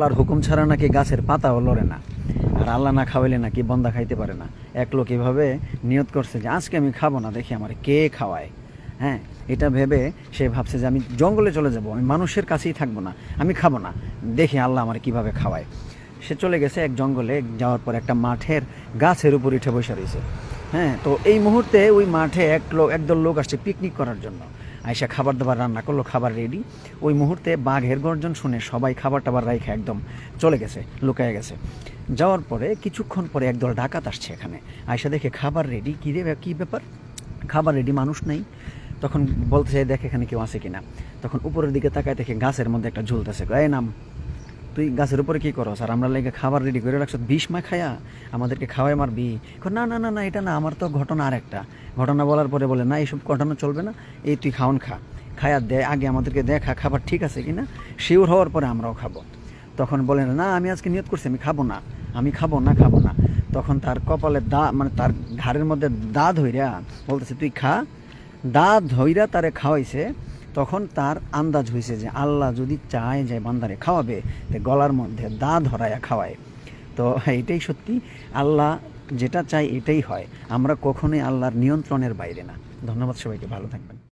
আল্লাহর হুকুম ছাড়া নাকি গাছের পাতাও লড়ে না। আর আল্লাহ না খাওয়াইলে নাকি বন্দা খাইতে পারে না। এক লোক এভাবে নিয়ত করছে যে, আজকে আমি খাব না, দেখি আমার কে খাওয়ায়। হ্যাঁ এটা ভেবে সে ভাবছে যে, আমি জঙ্গলে চলে যাব, আমি মানুষের কাছেই থাকব না, আমি খাব না। দেখি আল্লাহ আমার কীভাবে খাওয়ায়। সে চলে গেছে এক জঙ্গলে, যাওয়ার পর একটা মাঠের গাছের উপর উঠে বসে রয়েছে। হ্যাঁ তো এই মুহূর্তে ওই মাঠে এক লোক একদল লোক আসছে পিকনিক করার জন্য। আইসা খাবার দাবার রান্না করল, খাবার রেডি ওই মুহূর্তে বাঘের গর্জন শুনে সবাই খাবার টাবার রাইখে একদম চলে গেছে, লুকায় গেছে। যাওয়ার পরে কিছুক্ষণ পরে একদল ডাকাত আসছে এখানে। আয়সা দেখে, খাবার রেডি কী রে, কী ব্যাপার? খাবার রেডি মানুষ নেই? তখন বলতে চাই দেখে এখানে কেউ আছে কিনা? তখন উপরের দিকে তাকায় দেখে গাছের মধ্যে একটা ঝুলতেছে। গায়ে নাম তুই গাছের উপরে কি করো? স্যার, আমরা লেগে খাবার রেডি করে রাখছো, বিষ মা খায়া আমাদেরকে খাওয়াই মারবি। না না না না, এটা না, আমার তো ঘটনা আর একটা ঘটনা বলার পরে বলে, না, এইসব ঘটনা চলবে না, এই তুই খাওন খা। খায়া দে, আগে আমাদেরকে দেখা খাবার ঠিক আছে কিনা? শিওর হওয়ার পরে আমরাও খাব। তখন বলে, না, আমি আজকে নিয়ত করছি, আমি খাব না, আমি খাব না খাব না। তখন তার কপালে দা মানে তার ঘাড়ের মধ্যে দা হইরা বলতেছে, তুই খা। দা ধইরা তারে খাওয়াইছে তখন তার আন্দাজ হয়েছে যে আল্লাহ যদি চায় যে বান্দারে খাওয়াবে, তে গলার মধ্যে দা ধরায়া খাওয়ায়। তো এটাই সত্যি, আল্লাহ যেটা চাই এটাই হয়। আমরা কখনোই আল্লাহর নিয়ন্ত্রণের বাইরে না। ধন্যবাদ সবাইকে, ভালো থাকবেন।